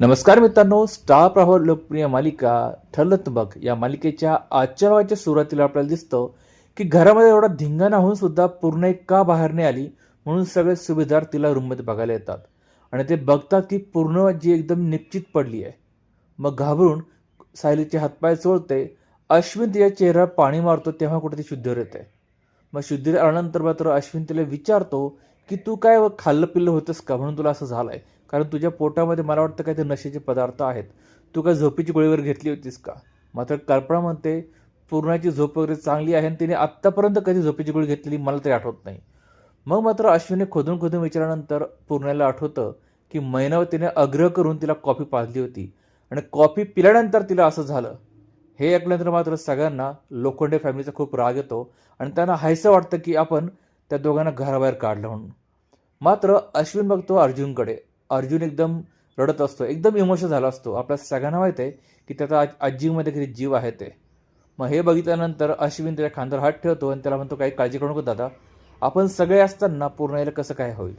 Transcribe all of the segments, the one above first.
नमस्कार मित्रांनो स्टार प्रभाव लोकप्रिय मालिका ठरलं बघ. या मालिकेच्या आजच्या सुरुवातीला आपल्याला दिसतं की घरामध्ये एवढा धिंगाणा होऊन सुद्धा पूर्ण एक का बाहेर नाही आली म्हणून सगळे सुभेदार तिला रूममध्ये बघायला येतात. आणि ते बघतात की पूर्ण जी एकदम निश्चित पडली आहे. मग घाबरून सायलीचे हातपाय चोळते अश्विन तिच्या चेहऱ्यावर पाणी मारतो तेव्हा कुठे ती शुद्धीवर येते. मग शुद्धीवर आल्यानंतर मात्र अश्विन तिला विचारतो की तू काय खाल्लं पिल्लं होतंस का? म्हणून तुला असं झालंय. कारण तुझ्या पोटामध्ये मला वाटतं काही ते नशेचे पदार्थ आहेत. तू काय झोपेची गोळीवर घेतली होतीस का? मात्र कल्पना म्हणते पूर्णाची झोप वगैरे चांगली आहे आणि तिने आत्तापर्यंत कधी झोपेची गोळी घेतलेली मला तरी आठवत नाही. मग मात्र अश्विनने खोदून खोदून विचारल्यानंतर पूर्णाला आठवतं की महिनावर तिने आग्रह करून तिला कॉफी पाजली होती. आणि कॉफी पिल्यानंतर तिला असं झालं. हे ऐकल्यानंतर मात्र सगळ्यांना लोखंडे फॅमिलीचा खूप राग येतो आणि त्यांना हायसं वाटतं की आपण त्या दोघांना घराबाहेर काढलं म्हणून. मात्र अश्विन बघतो अर्जुनकडे. अर्जुन एकदम रडत असतो. एकदम इमोशनल झाला असतो. आपल्या सगळ्यांना माहीत आहे की त्याचा आज आजीमध्ये किती जीव आहे ते. मग हे बघितल्यानंतर अश्विन त्याच्या खांद्यावर हात ठेवतो आणि त्याला म्हणतो काही काळजी करू नको दादा. आपण सगळे असताना पूर्ण याला कसं काय होईल?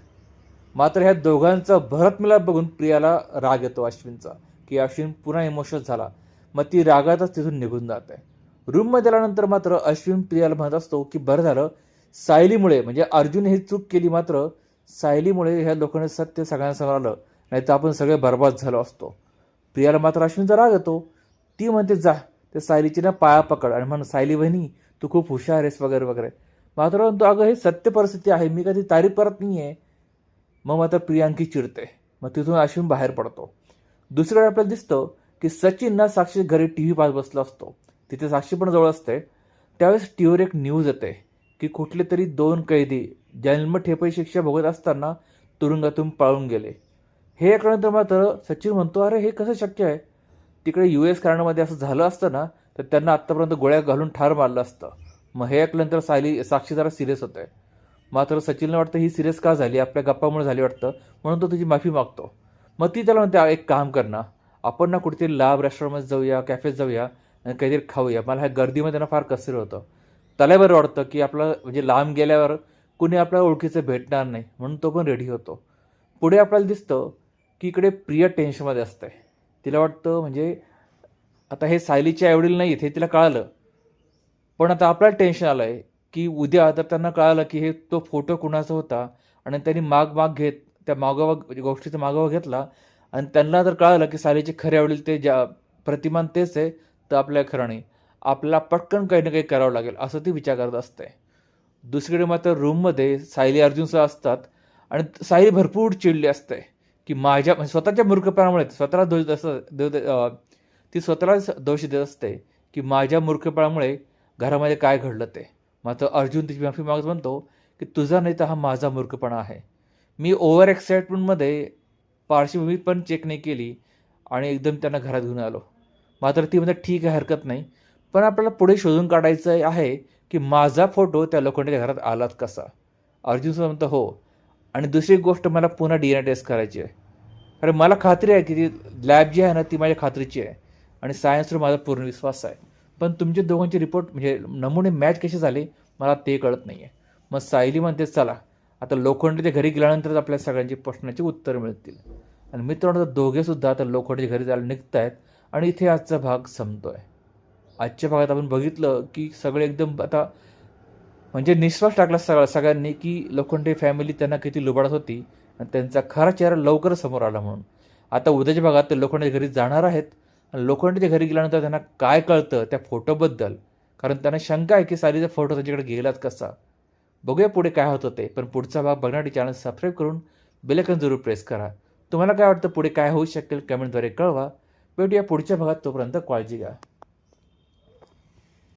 मात्र ह्या दोघांचा भरत मिलाप बघून प्रियाला राग येतो अश्विनचा की अश्विन पुन्हा इमोशनल झाला. मग ती रागातच तिथून निघून जात. आहे रूममध्ये आल्यानंतर मात्र अश्विन प्रियाला म्हणत असतो की बरं झालं सायलीमुळे म्हणजे अर्जुन ही चूक केली मात्र सायलीमुळे ह्या लोकांनी सत्य सगळ्यांसमोर आलं. नाही तर आपण सगळे बर्बाद झालो असतो. प्रियाला मात्र अश्विनचा राग येतो. ती म्हणते जा. ते सायलीची ना पाया पकड आणि म्हण सायली बहिणी तू खूप हुशार आहेस वगैरे वगैरे. मात्र म्हणतो अगं हे सत्य परिस्थिती आहे. मी कधी तारीफ करत नाही आहे मग मात्र प्रियांकी चिडते. मग तिथून अश्विन बाहेर पडतो. दुसरीकडे आपल्याला दिसतं की सचिन ना साक्षी घरी टी व्ही पाहत बसला असतो. तिथे साक्षी पण जवळ असते. त्यावेळेस टी व्हीवर एक न्यूज येते की कुठले तरी दोन कैदी जन्मठेपी शिक्षा भोगत असताना तुरुंगातून पळून गेले. हे ऐकल्यानंतर मात्र सचिन म्हणतो अरे हे कसं शक्य आहे? तिकडे यू एस कारणामध्ये असं झालं असतं ना तर त्यांना आत्तापर्यंत गोळ्या घालून ठार मारलं असतं. मग हे ऐकल्यानंतर सायली साक्षी जरा सिरियस आहे मात्र सचिनला वाटतं ही सिरियस का झाली? आपल्या गप्पामुळे झाली वाटतं. म्हणून तो तुझी माफी मागतो. मग ती त्याला म्हणते एक काम कर ना. आपण ना कुठेतरी लाभ रेस्टॉरंटमध्ये जाऊया कॅफेत जाऊया आणि काहीतरी खाऊया. मला ह्या गर्दीमध्ये ना फार कसर होतं. त्याला बरं वाटतं की आपलं म्हणजे लांब गेल्यावर कुणी आपल्या ओळखीचं भेटणार नाही म्हणून तो पण रेडी होतो. पुढे आपल्याला दिसतं की इकडे प्रिया टेन्शनमध्ये असते. तिला वाटतं म्हणजे आता हे सायलीचे आईवडील नाही आहेत हे तिला कळालं. पण आता आपल्याला टेन्शन आलं आहे की उद्या तर त्यांना कळालं की हे तो फोटो कुणाचा होता आणि त्यांनी माग माग घेत त्या मागोवा गोष्टीचा मागोवा घेतला आणि त्यांना जर कळालं की सायलीचे खरे आवडील ते ज्या प्रतिमान तेच आहे तर आपल्या खरं नाही. आपल्याला पटकन काही ना काही करावं लागेल असं ती विचार करत असते. दुसरीकडे मात्र रूममध्ये सायली अर्जुनसह असतात. आणि सायली भरपूर चिडली असते की माझ्या म्हणजे स्वतःच्या मूर्खपणामुळे स्वतःला दोष असं ती स्वतःलाच दोष देत असते की माझ्या मूर्खपणामुळे घरामध्ये काय घडलं ते. मात्र अर्जुन तिची माफी मागत म्हणतो की तुझा नाही तर हा माझा मूर्खपणा आहे. मी ओव्हर एक्साइटमेंटमध्ये पार्श्वभूमी पण चेक नाही केली आणि एकदम त्यांना घरात घेऊन आलो. मात्र ती म्हणते ठीक आहे हरकत नाही. पण आपल्याला पुढे शोधून काढायचं आहे की माझा फोटो त्या लोखंडाच्या घरात आलात कसा? अर्जुन म्हणतो हो. आणि दुसरी गोष्ट मला पुन्हा डी एन ए टेस्ट करायची आहे. कारण मला खात्री आहे की ती लॅब जी आहे ना ती माझ्या खात्रीची आहे. आणि सायन्सवर माझा पूर्ण विश्वास आहे. पण तुमचे दोघांचे रिपोर्ट म्हणजे नमुने मॅच कसे झाले मला ते कळत नाही आहे मग सायली म्हणते चला आता लोखंडच्या घरी गेल्यानंतरच आपल्या सगळ्यांची प्रश्नाची उत्तरं मिळतील. आणि मित्रांनो दोघेसुद्धा आता लोखंडच्या घरी जायला निघत आहेत आणि इथे आजचा भाग संपतो आहे आजच्या भागात आपण बघितलं की सगळे एकदम आता म्हणजे निश्वास टाकला सगळा सगळ्यांनी की लोखंडे फॅमिली त्यांना किती लुबाडत होती आणि त्यांचा खरा चेहरा लवकर समोर आला म्हणून. आता उद्याच्या भागात ते लोखंडे घरी जाणार आहेत आणि लोखंडेच्या घरी गेल्यानंतर त्यांना काय कळतं त्या फोटोबद्दल? कारण त्यांना शंका आहे की सालीचा फोटो त्यांच्याकडे गेलाच कसा? बघूया पुढे काय होतं ते. पण पुढचा भाग बघण्यासाठी चॅनल सबस्क्राईब करून बेलेकन जरूर प्रेस करा. तुम्हाला काय वाटतं पुढे काय होऊ शकेल? कमेंटद्वारे कळवा. भेटूया पुढच्या भागात. तोपर्यंत काळजी घ्या.